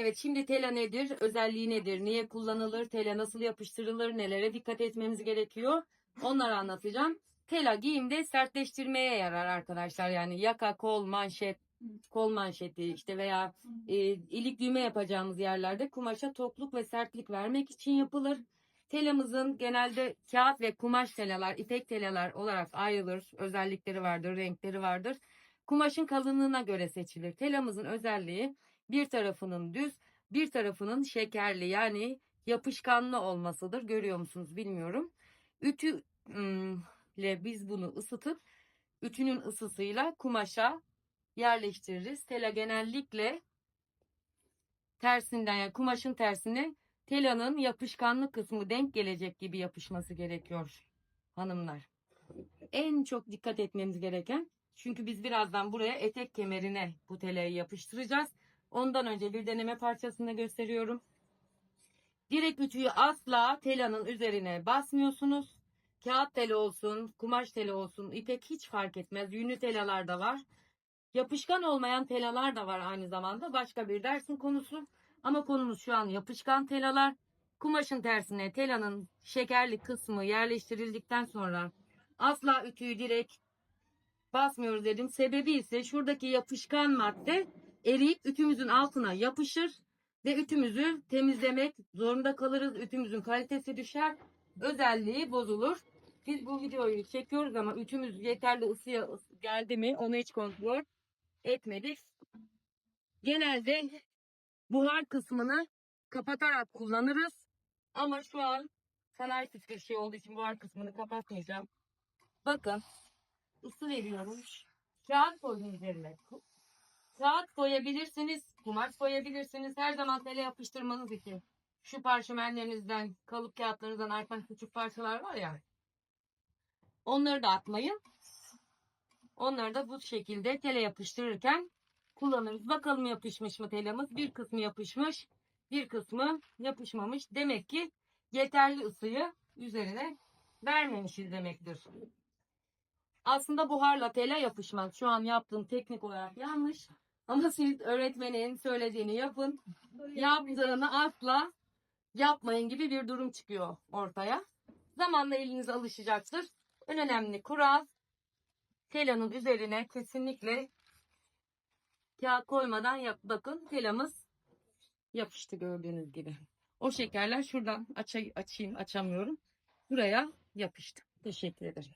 Evet şimdi tela nedir? Özelliği nedir? Niye kullanılır? Tela nasıl yapıştırılır? Nelere dikkat etmemiz gerekiyor? Onları anlatacağım. Tela giyimde sertleştirmeye yarar arkadaşlar. Yani yaka, kol, manşet, kol manşeti işte veya e, ilik düğme yapacağımız yerlerde kumaşa tokluk ve sertlik vermek için yapılır. Telamızın genelde kağıt ve kumaş telalar, ipek telalar olarak ayrılır. Özellikleri vardır, renkleri vardır. Kumaşın kalınlığına göre seçilir. Telamızın özelliği bir tarafının düz, bir tarafının şekerli yani yapışkanlı olmasıdır. Görüyor musunuz bilmiyorum. Ütü ile biz bunu ısıtıp ütünün ısısıyla kumaşa yerleştiririz. Tela genellikle tersinden yani kumaşın tersine telanın yapışkanlı kısmı denk gelecek gibi yapışması gerekiyor hanımlar. En çok dikkat etmemiz gereken çünkü biz birazdan buraya etek kemerine bu telayı yapıştıracağız. Ondan önce bir deneme parçasını gösteriyorum. Direkt ütüyü asla telanın üzerine basmıyorsunuz. Kağıt tela olsun, kumaş tela olsun, ipek hiç fark etmez. Yünlü telalar da var. Yapışkan olmayan telalar da var aynı zamanda. Başka bir dersin konusu. Ama konumuz şu an yapışkan telalar. Kumaşın tersine telanın şekerli kısmı yerleştirildikten sonra asla ütüyü direkt basmıyoruz dedim. Sebebi ise şuradaki yapışkan madde eriyip ütümüzün altına yapışır ve ütümüzü temizlemek zorunda kalırız. Ütümüzün kalitesi düşer, özelliği bozulur. Biz bu videoyu çekiyoruz ama ütümüz yeterli ısıya geldi mi onu hiç kontrol etmedik. Genelde buhar kısmını kapatarak kullanırız. Ama şu an sanayisiz bir şey olduğu için buhar kısmını kapatmayacağım. Bakın ısı veriyorum. Kağıt koyun üzerine. Kağıt koyabilirsiniz, kumaş koyabilirsiniz. Her zaman tele yapıştırmanız için. Şu parşömenlerinizden, kalıp kağıtlarınızdan artan küçük parçalar var ya. Onları da atmayın. Onları da bu şekilde tele yapıştırırken kullanırız. Bakalım yapışmış mı telamız? Bir kısmı yapışmış, bir kısmı yapışmamış. Demek ki yeterli ısıyı üzerine vermemişiz demektir. Aslında buharla tele yapışmaz. Şu an yaptığım teknik olarak yanlış. Ama siz öğretmenin söylediğini yapın. Yaptığını asla yapmayın gibi bir durum çıkıyor ortaya. Zamanla eliniz alışacaktır. En önemli kural telanın üzerine kesinlikle kağıt koymadan yap. Bakın telamız yapıştı gördüğünüz gibi. O şekerler şuradan aça- açayım açamıyorum. Buraya yapıştı. Teşekkür ederim.